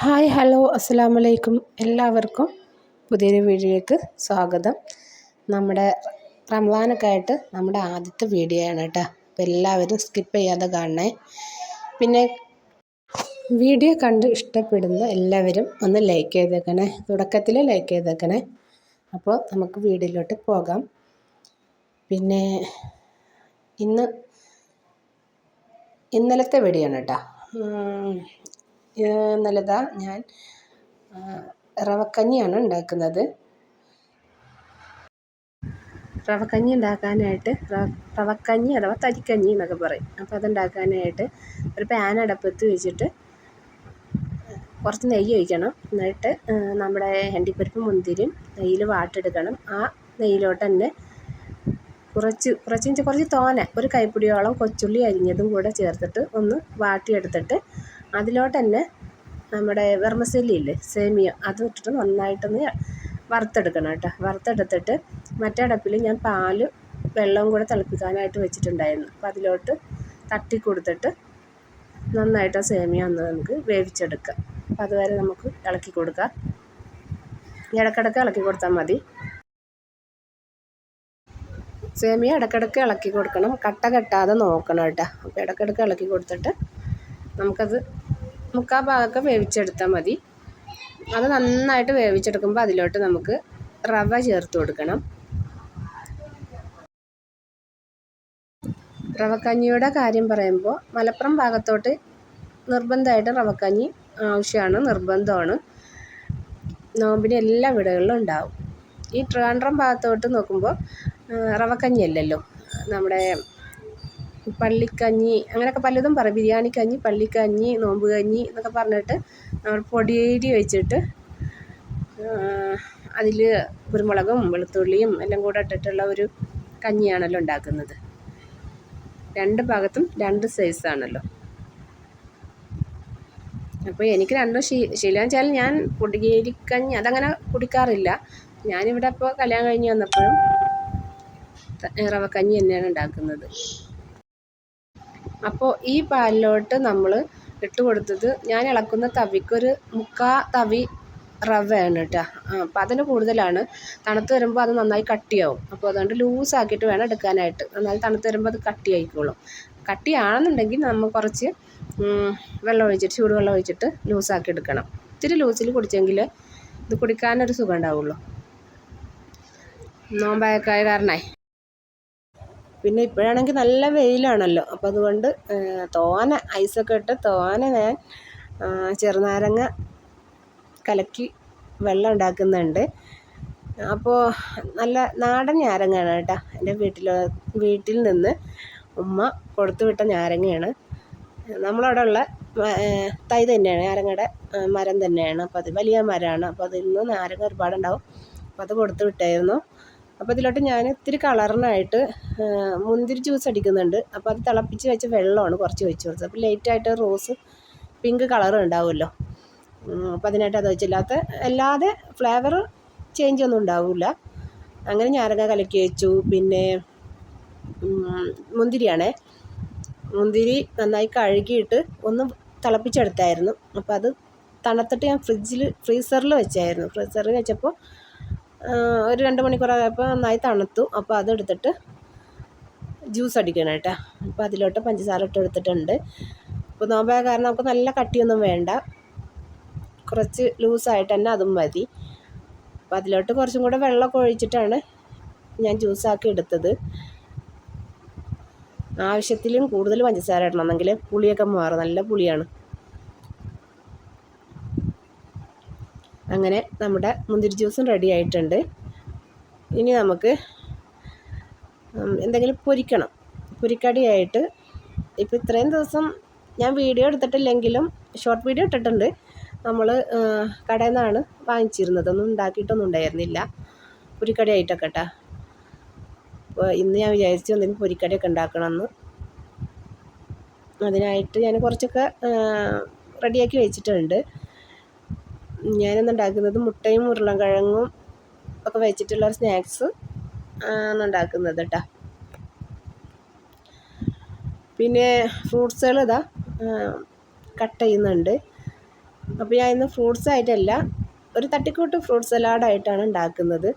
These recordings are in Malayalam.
ഹായ് ഹലോ അസ്സാം വലൈക്കും എല്ലാവർക്കും പുതിയൊരു വീഡിയോയ്ക്ക് സ്വാഗതം. നമ്മുടെ റംസാനൊക്കെ ആയിട്ട് നമ്മുടെ ആദ്യത്തെ വീഡിയോ ആണ് കേട്ടോ. അപ്പോൾ എല്ലാവരും സ്കിപ്പ് ചെയ്യാതെ കാണണേ. പിന്നെ വീഡിയോ കണ്ട് ഇഷ്ടപ്പെടുന്ന എല്ലാവരും ഒന്ന് ലൈക്ക് ചെയ്തേക്കണേ. തുടക്കത്തിൽ ലൈക്ക് ചെയ്തേക്കണേ. അപ്പോൾ നമുക്ക് വീഡിയോയിലോട്ട് പോകാം. പിന്നെ ഇന്ന് ഇന്നലത്തെ വീഡിയോ ആണ് കേട്ടോ. ഇന്നലതാ ഞാൻ റവക്കഞ്ഞിയാണ് ഉണ്ടാക്കുന്നത്. റവക്കഞ്ഞി ഉണ്ടാക്കാനായിട്ട് റവക്കഞ്ഞി അഥവാ തരിക്കഞ്ഞി എന്നൊക്കെ പറയും. അപ്പോൾ അതുണ്ടാക്കാനായിട്ട് ഒരു പാൻ അടപ്പത്ത് വെച്ചിട്ട് കുറച്ച് നെയ്യ് ഒഴിക്കണം. എന്നിട്ട് നമ്മുടെ ഹണ്ടിപ്പരിപ്പ് മുന്തിരിയും നെയ്യിൽ വാട്ടെടുക്കണം. ആ നെയ്യിലോട്ട് തന്നെ കുറച്ച് കുറച്ച് കുറച്ച് തോന ഒരു കൈപ്പിടിയോളം കൊച്ചുള്ളി അരിഞ്ഞതും കൂടെ ചേർത്തിട്ട് ഒന്ന് വാട്ടിയെടുത്തിട്ട് അതിലോട്ട് തന്നെ നമ്മുടെ വെർമസെല്ലി ഇല്ലേ സേമിയ അത് ഇട്ടിട്ട് നന്നായിട്ടൊന്ന് വറുത്തെടുക്കണം കേട്ടോ. വറുത്തെടുത്തിട്ട് മറ്റേ അടപ്പിൽ ഞാൻ പാൽ വെള്ളവും കൂടെ തിളപ്പിക്കാനായിട്ട് വെച്ചിട്ടുണ്ടായിരുന്നു. അപ്പോൾ അതിലോട്ട് തട്ടി കൊടുത്തിട്ട് നന്നായിട്ട് ആ സേമിയ ഒന്ന് നമുക്ക് വേവിച്ചെടുക്കാം. അപ്പോൾ അതുവരെ നമുക്ക് ഇളക്കി കൊടുക്കാം. ഇടക്കിടക്ക് ഇളക്കി കൊടുത്താൽ മതി. സേമിയ ഇടക്കിടക്ക് ഇളക്കി കൊടുക്കണം. കട്ട കെട്ടാതെ നോക്കണം കേട്ടോ. അപ്പോൾ ഇടക്കിടക്ക് ഇളക്കി കൊടുത്തിട്ട് നമുക്കത് മുക്കാൽ ഭാഗമൊക്കെ വേവിച്ചെടുത്താൽ മതി. അത് നന്നായിട്ട് വേവിച്ചെടുക്കുമ്പോൾ അതിലോട്ട് നമുക്ക് റവ ചേർത്ത് കൊടുക്കണം. റവക്കഞ്ഞിയുടെ കാര്യം പറയുമ്പോൾ മലപ്പുറം ഭാഗത്തോട്ട് നിർബന്ധമായിട്ട് റവക്കഞ്ഞി ആവശ്യമാണ് നിർബന്ധമാണ്. നോമ്പിന് എല്ലാ വീടുകളിലും ഉണ്ടാവും. ഈ ട്രിവാൻഡ്രം ഭാഗത്തോട്ട് നോക്കുമ്പോൾ റവക്കഞ്ഞി അല്ലല്ലോ നമ്മുടെ പള്ളിക്കഞ്ഞി അങ്ങനെയൊക്കെ പലതും പറയും. ബിരിയാണി കഞ്ഞി പള്ളിക്കഞ്ഞി നോമ്പ് കഞ്ഞി എന്നൊക്കെ പറഞ്ഞിട്ട് നമ്മൾ പൊടിയരി വെച്ചിട്ട് അതിൽ കുരുമുളകും വെളുത്തുള്ളിയും എല്ലാം കൂടെ ഇട്ടിട്ടുള്ള ഒരു കഞ്ഞിയാണല്ലോ ഉണ്ടാക്കുന്നത്. രണ്ട് ഭാഗത്തും രണ്ട് സൈസാണല്ലോ അപ്പോൾ എനിക്ക് രണ്ടും ശീ ശീലം വെച്ചാൽ ഞാൻ പൊടിയേരിക്കഞ്ഞി അതങ്ങനെ കുടിക്കാറില്ല. ഞാനിവിടെ ഇപ്പോൾ കല്യാണം കഴിഞ്ഞ് വന്നപ്പോഴും റവക്കഞ്ഞി തന്നെയാണ് ഉണ്ടാക്കുന്നത്. അപ്പോൾ ഈ പാലിലോട്ട് നമ്മൾ ഇട്ട് കൊടുത്തത് ഞാൻ ഇളക്കുന്ന തവിക്കൊരു മുക്കാൽ തവി റവയാണ് കേട്ടോ. അപ്പം അതിന് കൂടുതലാണ്. തണുത്ത് വരുമ്പോൾ അത് നന്നായി കട്ടിയാവും. അപ്പോൾ അതുകൊണ്ട് ലൂസാക്കിയിട്ട് വേണം എടുക്കാനായിട്ട്. എന്നാൽ തണുത്ത് വരുമ്പോൾ അത് കട്ടിയായിക്കോളും. കട്ടിയാണെന്നുണ്ടെങ്കിൽ നമ്മൾ കുറച്ച് വെള്ളം ഒഴിച്ചിട്ട് ചൂടുവെള്ളം ഒഴിച്ചിട്ട് ലൂസാക്കി എടുക്കണം. ഇത്തിരി ലൂസിൽ കുടിച്ചെങ്കിൽ ഇത് കുടിക്കാനൊരു സുഖം ഉണ്ടാവുള്ളൂ. നോമ്പായക്കായ കാരണമായി പിന്നെ ഇപ്പോഴാണെങ്കിൽ നല്ല വെയിലാണല്ലോ. അപ്പം അതുകൊണ്ട് തോന ഐസൊക്കെ ഇട്ട് തോന ഞാൻ ചെറുനാരങ്ങ കലക്കി വെള്ളം ഉണ്ടാക്കുന്നുണ്ട്. അപ്പോൾ നല്ല നാടൻ ഞാരങ്ങയാണ് കേട്ടോ എന്റെ വീട്ടിൽ വീട്ടിൽ നിന്ന് ഉമ്മ കൊടുത്തു വിട്ട ഞാരങ്ങയാണ് നമ്മളവിടെ ഉള്ള തൈ തന്നെയാണ് ഞാരങ്ങയുടെ മരം തന്നെയാണ്. അപ്പോൾ അത് വലിയ മരമാണ്. അപ്പോൾ അതിൽ നിന്ന് നാരങ്ങ ഒരുപാടുണ്ടാവും. അപ്പോൾ അത് കൊടുത്തു വിട്ടായിരുന്നു. അപ്പോൾ ഇതിലോട്ട് ഞാൻ ഇത്തിരി കളറിനായിട്ട് മുന്തിരി ജ്യൂസ് അടിക്കുന്നുണ്ട്. അപ്പോൾ അത് തിളപ്പിച്ച് വെച്ച വെള്ളമാണ് കുറച്ച് ഒഴിച്ച് കൊടുത്തത്. അപ്പോൾ ലേറ്റായിട്ട് റോസ് പിങ്ക് കളർ ഉണ്ടാവുമല്ലോ. അപ്പോൾ അതിനായിട്ട് അത് വെച്ചില്ലാത്ത അല്ലാതെ ഫ്ലേവർ ചേഞ്ച് ഒന്നും ഉണ്ടാവില്ല അങ്ങനെ ഞാനങ്ങ കലക്കി വെച്ചു. പിന്നെ മുന്തിരിയാണേ. മുന്തിരി നന്നായി കഴുകിയിട്ട് ഒന്ന് തിളപ്പിച്ചെടുത്തായിരുന്നു. അപ്പോൾ അത് തണുത്തിട്ട് ഞാൻ ഫ്രിഡ്ജിൽ ഫ്രീസറിൽ വെച്ചായിരുന്നു. ഫ്രീസറിൽ വെച്ചപ്പോൾ ഒരു രണ്ട് മണിക്കൂറായപ്പോൾ നന്നായി തണുത്തു. അപ്പോൾ അതെടുത്തിട്ട് ജ്യൂസ് അടിക്കണം കേട്ടോ അപ്പോൾ അതിലോട്ട് പഞ്ചസാര ഇട്ട് എടുത്തിട്ടുണ്ട്. അപ്പോൾ നോമ്പായ കാരണം നമുക്ക് നല്ല കട്ടിയൊന്നും വേണ്ട. കുറച്ച് ലൂസായിട്ട് തന്നെ അതും മതി. അപ്പോൾ അതിലോട്ട് കുറച്ചും കൂടെ വെള്ളമൊക്കെ ഒഴിച്ചിട്ടാണ് ഞാൻ ജ്യൂസാക്കി എടുത്തത്. ആവശ്യത്തിലും കൂടുതൽ പഞ്ചസാര ഇടണം എന്നെങ്കിൽ പുളിയൊക്കെ മാറും. നല്ല പുളിയാണ്. അങ്ങനെ നമ്മുടെ മുന്തിരി ജ്യൂസും റെഡി ആയിട്ടുണ്ട്. ഇനി നമുക്ക് എന്തെങ്കിലും പൊരിക്കണം. പൊരിക്കടിയായിട്ട് ഇപ്പോൾ ഇത്രയും ദിവസം ഞാൻ വീഡിയോ എടുത്തിട്ടില്ലെങ്കിലും ഷോർട്ട് വീഡിയോ ഇട്ടിട്ടുണ്ട്. നമ്മൾ കടയിൽ നിന്നാണ് വാങ്ങിച്ചിരുന്നത്. ഒന്നും ഉണ്ടാക്കിയിട്ടൊന്നും ഉണ്ടായിരുന്നില്ല. പൊരിക്കടിയായിട്ടൊക്കെ കേട്ടോ അപ്പോൾ ഇന്ന് ഞാൻ വിചാരിച്ചു എന്തെങ്കിലും പൊരിക്കടിയൊക്കെ ഉണ്ടാക്കണമെന്ന്. അതിനായിട്ട് ഞാൻ കുറച്ചൊക്കെ റെഡിയാക്കി വെച്ചിട്ടുണ്ട്. ഞാനിന്ന് ഉണ്ടാക്കുന്നത് മുട്ടയും ഉരുളക്കിഴങ്ങും ഒക്കെ വെച്ചിട്ടുള്ള സ്നാക്സ് ആണ് ഉണ്ടാക്കുന്നത് കേട്ടോ. പിന്നെ ഫ്രൂട്ട്സുകൾ ഇതാ കട്ട് ചെയ്യുന്നുണ്ട്. അപ്പോൾ ഞാൻ ഇന്ന് ഫ്രൂട്ട്സ് ആയിട്ടല്ല ഒരു തട്ടിക്കൂട്ട് ഫ്രൂട്ട് സലാഡായിട്ടാണ് ഉണ്ടാക്കുന്നത്.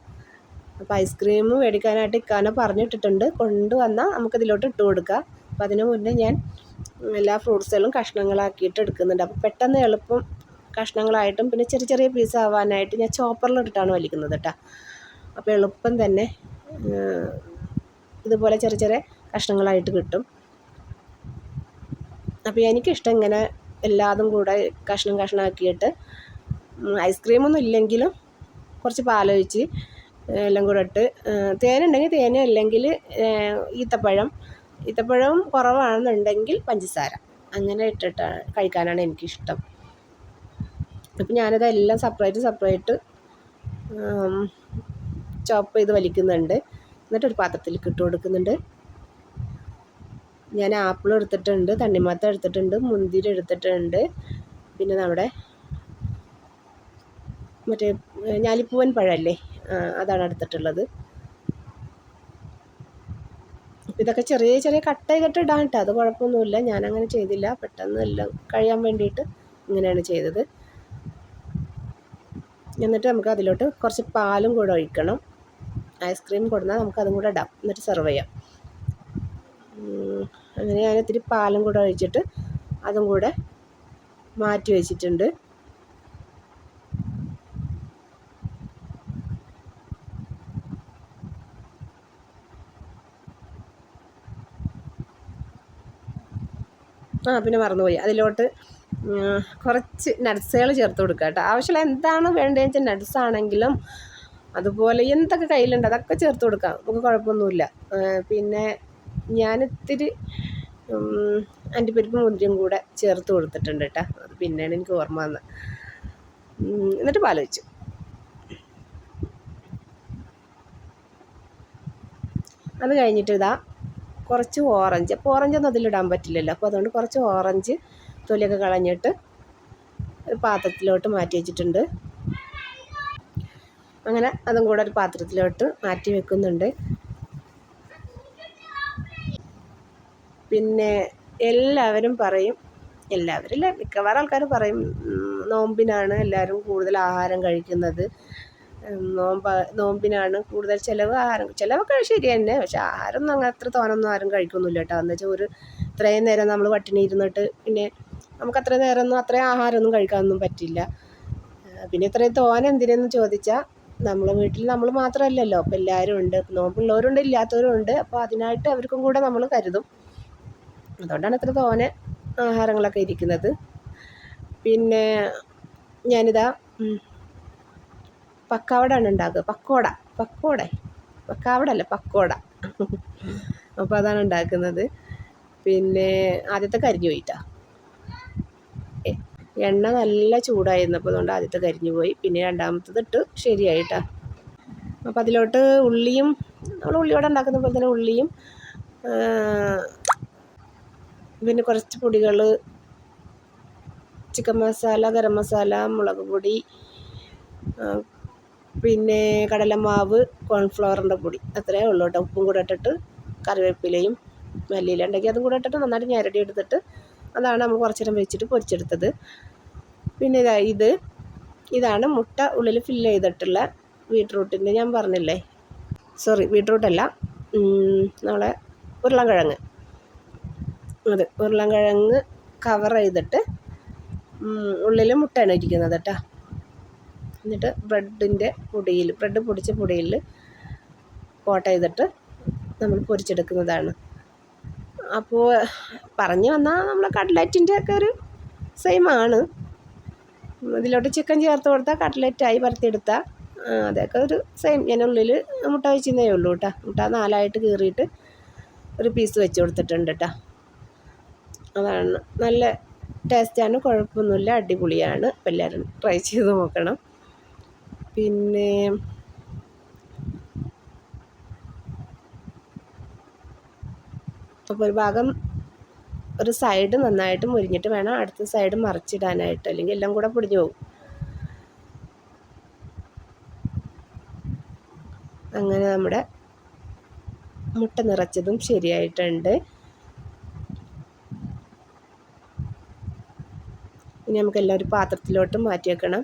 അപ്പോൾ ഐസ്ക്രീം മേടിക്കാനായിട്ട് ഇക്കാനെ പറഞ്ഞിട്ടിട്ടുണ്ട്. കൊണ്ടുവന്നാൽ നമുക്കിതിലോട്ട് ഇട്ട് കൊടുക്കാം. അപ്പോൾ അതിന് മുന്നേ ഞാൻ എല്ലാ ഫ്രൂട്ട്സുകളും കഷ്ണങ്ങളാക്കിയിട്ട് എടുക്കുന്നുണ്ട്. അപ്പോൾ പെട്ടെന്ന് എളുപ്പം കഷ്ണങ്ങളായിട്ടും പിന്നെ ചെറിയ ചെറിയ പീസ് ആവാനായിട്ട് ഞാൻ ചോപ്പറിലിട്ടിട്ടാണ് വലിക്കുന്നത് കേട്ടോ. അപ്പോൾ എളുപ്പം തന്നെ ഇതുപോലെ ചെറിയ ചെറിയ കഷ്ണങ്ങളായിട്ട് കിട്ടും. അപ്പോൾ എനിക്കിഷ്ടം ഇങ്ങനെ എല്ലാതും കൂടെ കഷ്ണം കഷ്ണമാക്കിയിട്ട് ഐസ്ക്രീമൊന്നും ഇല്ലെങ്കിലും കുറച്ച് പാലൊഴിച്ച് എല്ലാം കൂടെ ഇട്ട് തേനുണ്ടെങ്കിൽ തേന അല്ലെങ്കിൽ ഈത്തപ്പഴം. ഈത്തപ്പഴം കുറവാണെന്നുണ്ടെങ്കിൽ പഞ്ചസാര. അങ്ങനെ ഇട്ടിട്ടാണ് കഴിക്കാനാണ് എനിക്കിഷ്ടം. അപ്പം ഞാനതെല്ലാം സെപ്പറേറ്റ് സെപ്പറേറ്റ് ചോപ്പ് ചെയ്ത് വലിക്കുന്നുണ്ട്. എന്നിട്ടൊരു പാത്രത്തിലേക്ക് ഇട്ട് കൊടുക്കുന്നുണ്ട്. ഞാൻ ആപ്പിൾ എടുത്തിട്ടുണ്ട് തണ്ണിമത്തം എടുത്തിട്ടുണ്ട് മുന്തിരി എടുത്തിട്ടുണ്ട്. പിന്നെ നമ്മുടെ മറ്റേ ഞാലിപ്പൂവൻ പഴമല്ലേ അതാണ് എടുത്തിട്ടുള്ളത്. ഇതൊക്കെ ചെറിയ ചെറിയ കട്ട് ചെയ്തിട്ട് ഇടാൻ കേട്ടോ. അത് കുഴപ്പമൊന്നുമില്ല. ഞാനങ്ങനെ ചെയ്തില്ല. പെട്ടെന്ന് എല്ലാം കഴിയാൻ വേണ്ടിയിട്ട് ഇങ്ങനെയാണ് ചെയ്തത്. എന്നിട്ട് നമുക്ക് അതിലോട്ട് കുറച്ച് പാലും കൂടെ ഒഴിക്കണം. ഐസ്ക്രീം കൊടുന്നാൽ നമുക്ക് അതും കൂടെ ഇടാം. എന്നിട്ട് സെർവ് ചെയ്യാം. അങ്ങനെ ഞാൻ ഇത്തിരി പാലും കൂടെ ഒഴിച്ചിട്ട് അതും കൂടെ മാറ്റി വെച്ചിട്ടുണ്ട്. ആ പിന്നെ മറന്നുപോയി. അതിലോട്ട് കുറച്ച് നട്ട്സുകൾ ചേർത്ത് കൊടുക്കുക കേട്ടോ. ആവശ്യമുള്ള എന്താണ് വേണ്ടതെന്ന് വെച്ചാൽ നട്ട്സ് ആണെങ്കിലും അതുപോലെ എന്തൊക്കെ കയ്യിലുണ്ട് അതൊക്കെ ചേർത്ത് കൊടുക്കാം. നമുക്ക് കുഴപ്പമൊന്നുമില്ല. പിന്നെ ഞാനിത്തിരി അണ്ടിപ്പരിപ്പ് മുന്തിരിയും കൂടെ ചേർത്ത് കൊടുത്തിട്ടുണ്ട് കേട്ടോ. അത് പിന്നെയാണ് എനിക്ക് ഓർമ്മ വന്നത്. എന്നിട്ട് പാൽ വെച്ചു അത് കഴിഞ്ഞിട്ട് ഇതാ കുറച്ച് ഓറഞ്ച്. അപ്പോൾ ഓറഞ്ചൊന്നും അതിലിടാൻ പറ്റില്ലല്ലോ. അപ്പോൾ അതുകൊണ്ട് കുറച്ച് ഓറഞ്ച് തൊലിയൊക്കെ കളഞ്ഞിട്ട് ഒരു പാത്രത്തിലോട്ട് മാറ്റി വെച്ചിട്ടുണ്ട്. അങ്ങനെ അതും കൂടെ ഒരു പാത്രത്തിലോട്ട് മാറ്റി വെക്കുന്നുണ്ട്. പിന്നെ എല്ലാവരും പറയും എല്ലാവരും അല്ലേ മിക്കവാറും ആൾക്കാർ പറയും നോമ്പിനാണ് എല്ലാവരും കൂടുതൽ ആഹാരം കഴിക്കുന്നത്. നോമ്പ് നോമ്പിനാണ് കൂടുതൽ ചിലവ് ആഹാരം ചിലവൊക്കെ ശരി തന്നെ പക്ഷെ ആഹാരം ഒന്നും അങ്ങനെ അത്ര തോനൊന്നും ആരും കഴിക്കുന്നില്ല കേട്ടോ. എന്ന് വെച്ചാൽ ഒരു ഇത്രയും നേരം നമ്മൾ പട്ടിണി ഇരുന്നിട്ട് പിന്നെ നമുക്ക് അത്ര നേരമൊന്നും അത്രയും ആഹാരമൊന്നും കഴിക്കാനൊന്നും പറ്റില്ല. പിന്നെ ഇത്രയും തോന എന്തിനെന്ന് ചോദിച്ചാൽ നമ്മളെ വീട്ടിൽ നമ്മൾ മാത്രമല്ലല്ലോ. അപ്പോൾ എല്ലാവരും ഉണ്ട്. നോമ്പുള്ളവരുണ്ട് ഇല്ലാത്തവരും ഉണ്ട്. അപ്പോൾ അതിനായിട്ട് അവർക്കും കൂടെ നമ്മൾ കരുതും. അതുകൊണ്ടാണ് ഇത്ര തോനെ ആഹാരങ്ങളൊക്കെ ഇരിക്കുന്നത്. പിന്നെ ഞാനിതാ പക്കാവടാണ് ഉണ്ടാക്കുക. പക്കോട. പക്കോട. പക്കാവട അല്ല പക്കോട. അപ്പോൾ അതാണ് ഉണ്ടാക്കുന്നത്. പിന്നെ ആദ്യത്തെ കരിഞ്ഞു പോയിട്ടാ. എണ്ണ നല്ല ചൂടായിരുന്നു. അപ്പോൾ അതുകൊണ്ട് ആദ്യത്തെ കരിഞ്ഞു പോയി. പിന്നെ രണ്ടാമത്തത് ഇട്ട് ശരിയായിട്ടാ. അപ്പോൾ അതിലോട്ട് ഉള്ളിയും നമ്മൾ ഉള്ളിയോടെ ഉണ്ടാക്കുന്ന പോലെ തന്നെ ഉള്ളിയും പിന്നെ കുറച്ച് പൊടികൾ ചിക്കൻ മസാല ഗരം മസാല മുളക് പൊടി പിന്നെ കടലമാവ് കോൺഫ്ലവറിന്റെ പൊടി. അത്രയേ ഉള്ളൂ കേട്ടോ ഉപ്പും കൂടെ ഇട്ടിട്ട് കറിവേപ്പിലയും മല്ലിയില ഉണ്ടെങ്കിൽ അതും കൂടെ ഇട്ടിട്ട് നന്നായിട്ട് ഞരടി എടുത്തിട്ട് അതാണ് നമ്മൾ കുറച്ച് നേരം വെച്ചിട്ട് പൊരിച്ചെടുത്തത്. പിന്നെ ഇതാ ഇത്. ഇതാണ് മുട്ട ഉള്ളിൽ ഫിൽ ചെയ്തിട്ടുള്ള ബീട്രൂട്ടിന്റെ ഞാൻ പറഞ്ഞില്ലേ? സോറി ബീട്രൂട്ടല്ല. നമ്മളെ ഉരുളൻകിഴങ്ങ്. അത് ഉരുളൻകിഴങ്ങ് കവർ ചെയ്തിട്ട് ഉള്ളിൽ മുട്ടയാണ് ഇരിക്കുന്നത് കേട്ടോ. എന്നിട്ട് ബ്രെഡിന്റെ പൊടിയിൽ ബ്രെഡ് പൊടിച്ച പൊടിയിൽ കോട്ട ചെയ്തിട്ട് നമ്മൾ പൊരിച്ചെടുക്കുന്നതാണ്. അപ്പോൾ പറഞ്ഞു വന്നാൽ നമ്മൾ കട്ട്ലറ്റിന്റെ ഒക്കെ ഒരു സെയിം ആണ്. ഇതിലോട്ട് ചിക്കൻ ചേർത്ത് കൊടുത്താൽ കട്ട്ലറ്റായി പരത്തിയെടുത്താൽ അതൊക്കെ ഒരു സെയിം ഞാൻ ഉള്ളിൽ മുട്ട വെച്ചിരുന്നേ ഉള്ളൂ കേട്ടോ മുട്ട നാലായിട്ട് കീറിയിട്ട് ഒരു പീസ് വെച്ച് കൊടുത്തിട്ടുണ്ട് കേട്ടോ അതാണ് നല്ല ടേസ്റ്റാണ് കുഴപ്പമൊന്നുമില്ല. അടിപൊളിയാണ്. അപ്പോൾ എല്ലാവരും ട്രൈ ചെയ്ത് നോക്കണം. പിന്നെ അപ്പോൾ ഒരു ഭാഗം ഒരു സൈഡ് നന്നായിട്ട് മുരിഞ്ഞിട്ട് വേണം അടുത്ത സൈഡ് മറിച്ചിടാനായിട്ട് അല്ലെങ്കിൽ എല്ലാം കൂടെ പൊടിഞ്ഞു പോകും. അങ്ങനെ നമ്മുടെ മുട്ട നിറച്ചതും ശരിയായിട്ടുണ്ട്. ഇനി നമുക്ക് എല്ലാം ഒരു പാത്രത്തിലോട്ട് മാറ്റി വെക്കണം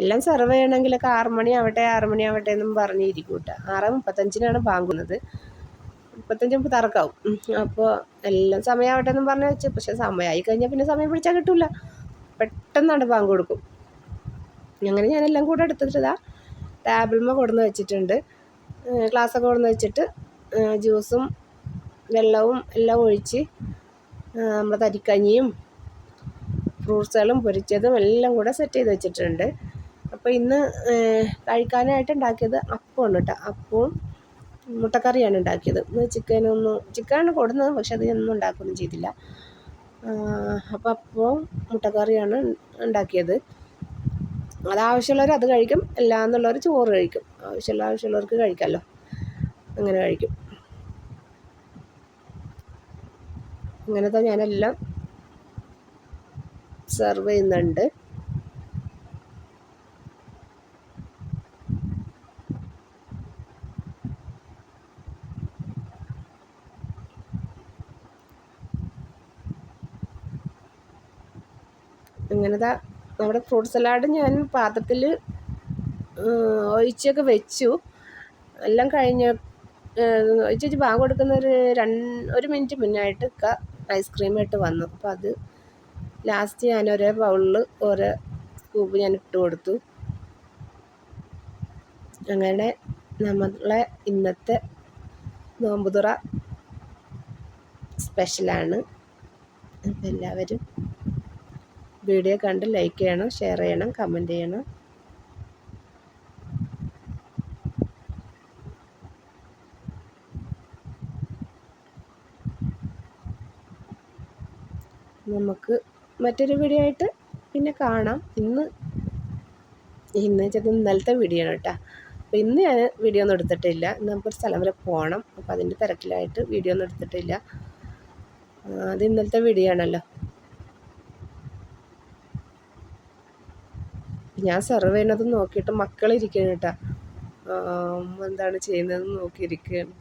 എല്ലാം സെർവ് ചെയ്യണമെങ്കിലൊക്കെ ആറ് മണി ആവട്ടെ ആറ് മണി ആവട്ടെ എന്നും പറഞ്ഞിരിക്കും കേട്ടോ. ആറ് മുപ്പത്തഞ്ചിനാണ് ബാങ്കുന്നത് മുപ്പത്തഞ്ച് തറക്കാവും അപ്പോൾ എല്ലാം സമയമാവട്ടെ എന്നും പറഞ്ഞു വെച്ചു. പക്ഷെ സമയമായി കഴിഞ്ഞാൽ പിന്നെ സമയം പിടിച്ചാൽ കിട്ടില്ല പെട്ടെന്നാണ് ബാങ്ക് കൊടുക്കും. അങ്ങനെ ഞാൻ എല്ലാം കൂടെ എടുത്തിട്ടതാ ടേബിൾമ കൊടുന്ന് വെച്ചിട്ടുണ്ട്. ഗ്ലാസ്സൊക്കെ കൊടുന്ന് വെച്ചിട്ട് ജ്യൂസും വെള്ളവും എല്ലാം ഒഴിച്ച് നമ്മുടെ തരിക്കഞ്ഞിയും ഫ്രൂട്ട്സുകളും പൊരിച്ചതും എല്ലാം കൂടെ സെറ്റ് ചെയ്ത് വെച്ചിട്ടുണ്ട്. അപ്പോൾ ഇന്ന് കഴിക്കാനായിട്ട് ഉണ്ടാക്കിയത് അപ്പമാണ് കേട്ടോ. അപ്പവും മുട്ടക്കറിയാണ് ഉണ്ടാക്കിയത്. ചിക്കനൊന്നും ചിക്കനാണ് കൊടുന്നത് പക്ഷെ അത് ഒന്നും ഉണ്ടാക്കുകയൊന്നും ചെയ്തില്ല. അപ്പോൾ അപ്പവും മുട്ടക്കറിയാണ് ഉണ്ടാക്കിയത്. അത് അത് കഴിക്കും അല്ല എന്നുള്ളവർ ചോറ് കഴിക്കും. ആവശ്യമുള്ള ആവശ്യമുള്ളവർക്ക് കഴിക്കാമല്ലോ. അങ്ങനെ കഴിക്കും. അങ്ങനത്തെ ഞാനെല്ലാം സെർവ് ചെയ്യുന്നുണ്ട്. അങ്ങനത്തെ നമ്മുടെ ഫ്രൂട്ട് സലാഡ് ഞാൻ പാത്രത്തിൽ ഒഴിച്ചൊക്കെ വെച്ചു. എല്ലാം കഴിഞ്ഞ വെച്ച് ബാങ്ക് കൊടുക്കുന്ന ഒരു രണ്ട് ഒരു മിനിറ്റ് മുന്നായിട്ട് ഒക്കെ ഐസ്ക്രീം ഇട്ട് വന്നു. അപ്പോൾ അത് ലാസ്റ്റ് ഞാൻ ഒരേ ബൗളിൽ ഓരോ സ്കൂപ്പ് ഞാൻ ഇട്ട് കൊടുത്തു. അങ്ങനെ നമ്മളെ ഇന്നത്തെ നോമ്പുതുറ സ്പെഷ്യലാണ്. അപ്പം എല്ലാവരും വീഡിയോ കണ്ട് ലൈക്ക് ചെയ്യണം ഷെയർ ചെയ്യണം കമന്റ് ചെയ്യണം. നമുക്ക് മറ്റൊരു വീഡിയോ ആയിട്ട് പിന്നെ കാണാം. ഇന്ന് ഇന്ന് വെച്ചാൽ ഇന്നലത്തെ വീഡിയോ ആണ് കേട്ടോ അപ്പോൾ ഇന്ന് ഞാൻ വീഡിയോ ഒന്നും എടുത്തിട്ടില്ല. ഇന്ന് നമുക്കൊരു സ്ഥലം വരെ പോകണം അപ്പോൾ അതിന്റെ തിരക്കിലായിട്ട് വീഡിയോ ഒന്നും എടുത്തിട്ടില്ല. അത് ഇന്നലത്തെ വീഡിയോ ആണല്ലോ. ഞാൻ സെർവ് ചെയ്യുന്നത് നോക്കിയിട്ട് മക്കളിരിക്കണം കേട്ടോ എന്താണ് ചെയ്യുന്നതെന്ന് നോക്കിയിരിക്കുകയാണ്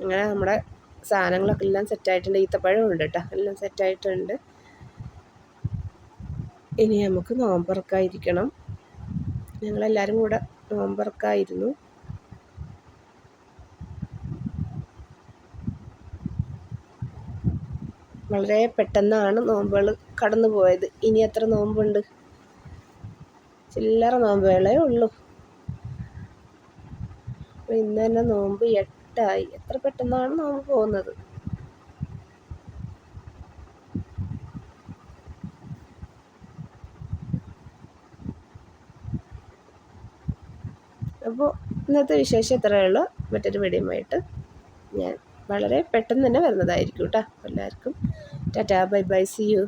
അങ്ങനെ നമ്മുടെ സാധനങ്ങളൊക്കെ എല്ലാം സെറ്റായിട്ടുണ്ട് ഈത്തപ്പഴം ഉണ്ട് കേട്ടോ എല്ലാം സെറ്റായിട്ടുണ്ട് ഇനി നമുക്ക് നോമ്പറക്കായിരിക്കണം. ഞങ്ങളെല്ലാവരും കൂടെ നോമ്പറക്കായിരുന്നു. വളരെ പെട്ടെന്നാണ് നോമ്പുകൾ കടന്നു പോയത് ഇനി എത്ര നോമ്പുണ്ട്? ചില്ലറ നോമ്പുകളേ ഉള്ളൂ. അപ്പോൾ ഇന്ന് തന്നെ നോമ്പ് എട്ടായി. എത്ര പെട്ടെന്നാണ് നോമ്പ് പോകുന്നത്? അപ്പോൾ ഇന്നത്തെ വിശേഷം ഇത്രയേ ഉള്ളൂ. മറ്റൊരു വീഡിയോയുമായിട്ട് ഞാൻ വളരെ പെട്ടെന്ന് തന്നെ വരുന്നതായിരിക്കും കേട്ടോ. എല്ലാവർക്കും tata bye bye see you.